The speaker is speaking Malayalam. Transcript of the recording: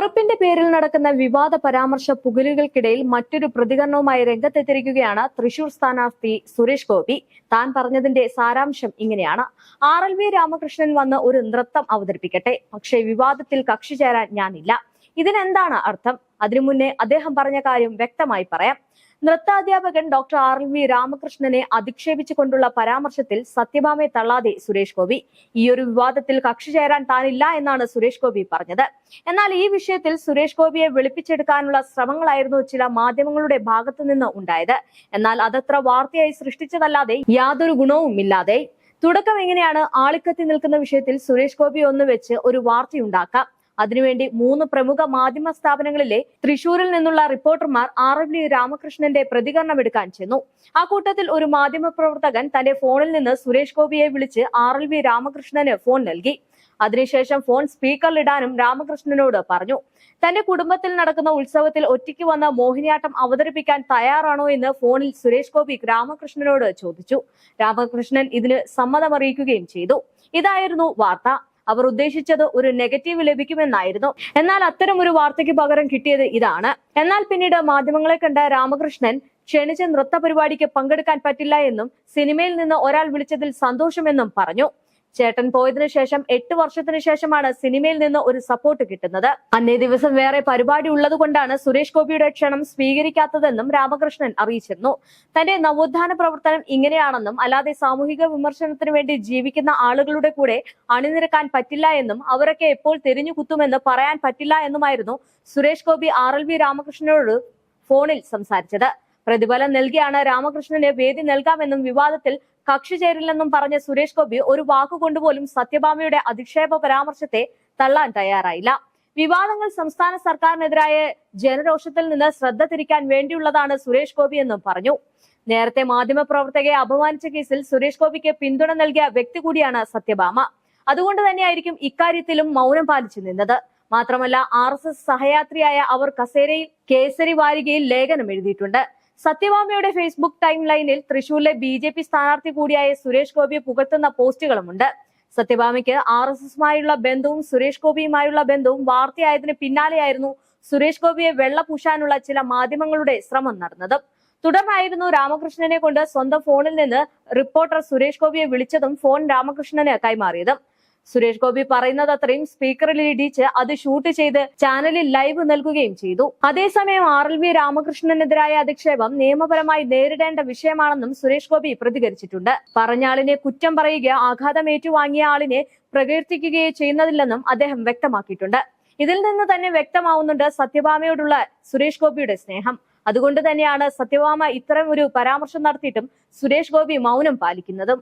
കറുപ്പിന്റെ പേരിൽ നടക്കുന്ന വിവാദ പരാമർശ പുകലുകൾക്കിടയിൽ മറ്റൊരു പ്രതികരണവുമായി രംഗത്തെത്തിയിരിക്കുകയാണ് തൃശൂർ സ്ഥാനാർത്ഥി സുരേഷ് ഗോപി. താൻ പറഞ്ഞതിന്റെ സാരാംശം ഇങ്ങനെയാണ്. ആർ എൽ വി രാമകൃഷ്ണൻ വന്ന് ഒരു നൃത്തം അവതരിപ്പിക്കട്ടെ. പക്ഷേ വിവാദത്തിൽ കക്ഷി ചേരാൻ ഞാനില്ല. ഇതിനെന്താണ് അർത്ഥം? അതിനു മുന്നേ അദ്ദേഹം പറഞ്ഞ കാര്യം വ്യക്തമായി പറയാം. നൃത്താധ്യാപകൻ ഡോക്ടർ ആർ വി രാമകൃഷ്ണനെ അധിക്ഷേപിച്ചുകൊണ്ടുള്ള പരാമർശത്തിൽ സത്യഭാമയെ തള്ളാതെ സുരേഷ് ഗോപി. ഈ ഒരു വിവാദത്തിൽ കക്ഷി ചേരാൻ താനില്ല എന്നാണ് സുരേഷ് ഗോപി പറഞ്ഞത്. എന്നാൽ ഈ വിഷയത്തിൽ സുരേഷ് ഗോപിയെ വെളുപ്പിച്ചെടുക്കാനുള്ള ശ്രമങ്ങളായിരുന്നു ചില മാധ്യമങ്ങളുടെ ഭാഗത്തു നിന്ന് ഉണ്ടായത്. എന്നാൽ അതത്ര വാർത്തയായി സൃഷ്ടിച്ചതല്ലാതെ യാതൊരു ഗുണവും ഇല്ലാതെ. തുടക്കം എങ്ങനെയാണ് ആളിക്കത്തി നിൽക്കുന്ന വിഷയത്തിൽ സുരേഷ് ഗോപി ഒന്ന് വെച്ച് ഒരു വാർത്തയുണ്ടാക്കാം അതിനുവേണ്ടി മൂന്ന് പ്രമുഖ മാധ്യമ സ്ഥാപനങ്ങളിലെ തൃശൂരിൽ നിന്നുള്ള റിപ്പോർട്ടർമാർ ആർ എം ഡി രാമകൃഷ്ണന്റെ പ്രതികരണം എടുക്കാൻ ചെന്നു. ആ കൂട്ടത്തിൽ ഒരു മാധ്യമ പ്രവർത്തകൻ തന്റെ ഫോണിൽ നിന്ന് സുരേഷ് ഗോപിയെ വിളിച്ച് ആർ എൽ വി രാമകൃഷ്ണന് ഫോൺ നൽകി. അതിനുശേഷം ഫോൺ സ്പീക്കറിലിടാനും രാമകൃഷ്ണനോട് പറഞ്ഞു. തന്റെ കുടുംബത്തിൽ നടക്കുന്ന ഉത്സവത്തിൽ ഒറ്റയ്ക്ക് വന്ന മോഹിനിയാട്ടം അവതരിപ്പിക്കാൻ തയ്യാറാണോ എന്ന് ഫോണിൽ സുരേഷ് ഗോപി രാമകൃഷ്ണനോട് ചോദിച്ചു. രാമകൃഷ്ണൻ ഇതിന് സമ്മതമറിയിക്കുകയും ചെയ്തു. ഇതായിരുന്നു വാർത്ത. അവർ ഉദ്ദേശിച്ചത് ഒരു നെഗറ്റീവ് ലഭിക്കുമെന്നായിരുന്നു. എന്നാൽ അത്തരം ഒരു വാർത്തയ്ക്ക് പകരം കിട്ടിയത് ഇതാണ്. എന്നാൽ പിന്നീട് മാധ്യമങ്ങളെ കണ്ട രാമകൃഷ്ണൻ ക്ഷണിച്ച നൃത്ത പരിപാടിക്ക് പങ്കെടുക്കാൻ പറ്റില്ല എന്നും സിനിമയിൽ നിന്ന് ഒരാൾ വിളിച്ചതിൽ സന്തോഷമെന്നും പറഞ്ഞു. ചേട്ടൻ പോയതിനു ശേഷം എട്ട് വർഷത്തിന് ശേഷമാണ് സിനിമയിൽ നിന്ന് ഒരു സപ്പോർട്ട് കിട്ടുന്നത്. അന്നേ ദിവസം വേറെ പരിപാടി ഉള്ളതുകൊണ്ടാണ് സുരേഷ് ഗോപിയുടെ ക്ഷണം സ്വീകരിക്കാത്തതെന്നും രാമകൃഷ്ണൻ അറിയിച്ചിരുന്നു. തന്റെ നവോത്ഥാന പ്രവർത്തനം ഇങ്ങനെയാണെന്നും അല്ലാതെ സാമൂഹിക വിമർശനത്തിനു വേണ്ടി ജീവിക്കുന്ന ആളുകളുടെ കൂടെ അണിനിരക്കാൻ പറ്റില്ല എന്നും അവരൊക്കെ എപ്പോൾ തിരിഞ്ഞു കുത്തുമെന്ന് പറയാൻ പറ്റില്ല എന്നുമായിരുന്നു Suresh Gopi R L V രാമകൃഷ്ണനോട് ഫോണിൽ സംസാരിച്ചത്. പ്രതിഫലം നൽകിയാണ് രാമകൃഷ്ണന് വേദി നൽകാമെന്നും വിവാദത്തിൽ കക്ഷി ചേരില്ലെന്നും പറഞ്ഞ സുരേഷ് ഗോപി ഒരു വാക്കുകൊണ്ടുപോലും സത്യഭാമയുടെ അധിക്ഷേപ പരാമർശത്തെ തള്ളാൻ തയ്യാറായില്ല. വിവാദങ്ങൾ സംസ്ഥാന സർക്കാരിനെതിരായ ജനരോഷത്തിൽ നിന്ന് ശ്രദ്ധ തിരിക്കാൻ വേണ്ടിയുള്ളതാണ് സുരേഷ് ഗോപി എന്നും പറഞ്ഞു. നേരത്തെ മാധ്യമപ്രവർത്തകയെ അപമാനിച്ച കേസിൽ സുരേഷ് ഗോപിക്ക് പിന്തുണ നൽകിയ വ്യക്തി കൂടിയാണ് സത്യഭാമ. അതുകൊണ്ട് തന്നെയായിരിക്കും ഇക്കാര്യത്തിലും മൗനം പാലിച്ചു നിന്നത്. മാത്രമല്ല ആർ സഹയാത്രിയായ അവർ കസേരയിൽ കേസരി വാരികയിൽ ലേഖനം എഴുതിയിട്ടുണ്ട്. സത്യഭാമയുടെ ഫേസ്ബുക്ക് ടൈം ലൈനിൽ തൃശൂരിലെ ബി ജെ പി സ്ഥാനാർത്ഥി കൂടിയായ സുരേഷ് ഗോപിയെ പുകഴ്ത്തുന്ന പോസ്റ്റുകളുമുണ്ട്. സത്യഭാമയ്ക്ക് ആർ എസ് എസുമായുള്ള ബന്ധവും സുരേഷ് ഗോപിയുമായുള്ള ബന്ധവും വാർത്തയായതിന് പിന്നാലെയായിരുന്നു സുരേഷ് ഗോപിയെ വെള്ള പൂശാനുള്ള ചില മാധ്യമങ്ങളുടെ ശ്രമം നടന്നത്. തുടർന്നായിരുന്നു രാമകൃഷ്ണനെ കൊണ്ട് സ്വന്തം ഫോണിൽ നിന്ന് റിപ്പോർട്ടർ സുരേഷ് ഗോപിയെ വിളിച്ചതും ഫോൺ രാമകൃഷ്ണന് കൈമാറിയതും. സുരേഷ് ഗോപി പറയുന്നത് അത്രയും സ്പീക്കറിൽ ഇടിച്ച് അത് ഷൂട്ട് ചെയ്ത് ചാനലിൽ ലൈവ് നൽകുകയും ചെയ്തു. അതേസമയം ആർ എൽ വി രാമകൃഷ്ണനെതിരായ അധിക്ഷേപം നിയമപരമായി നേരിടേണ്ട വിഷയമാണെന്നും സുരേഷ് ഗോപി പ്രതികരിച്ചിട്ടുണ്ട്. പറഞ്ഞാളിനെ കുറ്റം പറയുക ആഘാതം ഏറ്റുവാങ്ങിയ ആളിനെ പ്രകീർത്തിക്കുകയോ ചെയ്യുന്നതില്ലെന്നും അദ്ദേഹം വ്യക്തമാക്കിയിട്ടുണ്ട്. ഇതിൽ നിന്ന് തന്നെ വ്യക്തമാവുന്നുണ്ട് സത്യഭാമയോടുള്ള സുരേഷ് ഗോപിയുടെ സ്നേഹം. അതുകൊണ്ട് തന്നെയാണ് സത്യഭാമ ഇത്തരം ഒരു പരാമർശം നടത്തിയിട്ടും സുരേഷ് ഗോപി മൗനം പാലിക്കുന്നതും.